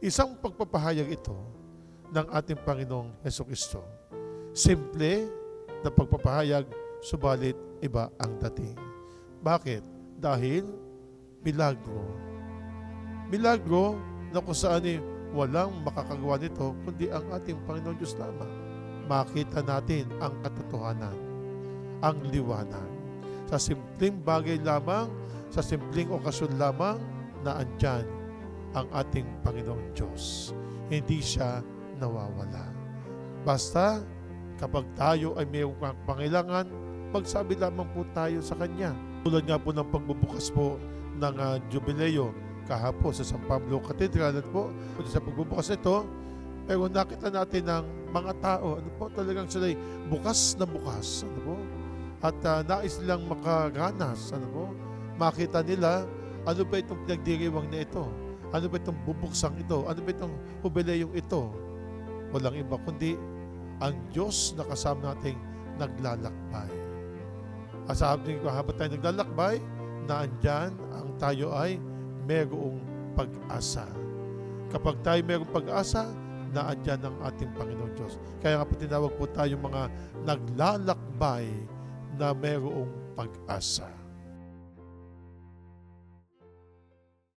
Isang pagpapahayag ito ng ating Panginoong Heso Kristo. Simple na pagpapahayag, subalit iba ang dating. Bakit? Dahil milagro. Milagro na kung saan eh, walang makakagawa nito kundi ang ating Panginoon Diyos lamang. Makita natin ang katotohanan, ang liwanag. Sa simpleng bagay lamang, sa simpleng okasyon lamang na andyan ang ating Panginoon Diyos. Hindi siya nawawala. Basta kapag tayo ay may pangailangan, magsabi lamang po tayo sa Kanya. Tulad nga po ng pagbubukas po ng uh, Jubileo kahapon sa San Pablo Cathedral at po sa pagbubukas nito, pero nakita natin ng mga tao, ano po talagang sila bukas na bukas, ano po? At uh, nais nilang makaganas, ano po? Makita nila, ano ba itong pinagdiriwang na ito? Ano ba itong bubuksang ito? Ano ba itong jubileyong ito? Walang iba kundi ang Diyos na kasama nating naglalakbay. At sabi ko, habang tayo naglalakbay, na andyan ang tayo ay mayroong pag-asa. Kapag tayo mayroong pag-asa, na andyan ang ating Panginoon Diyos. Kaya nga po tinawag po tayo mga naglalakbay na mayroong pag-asa.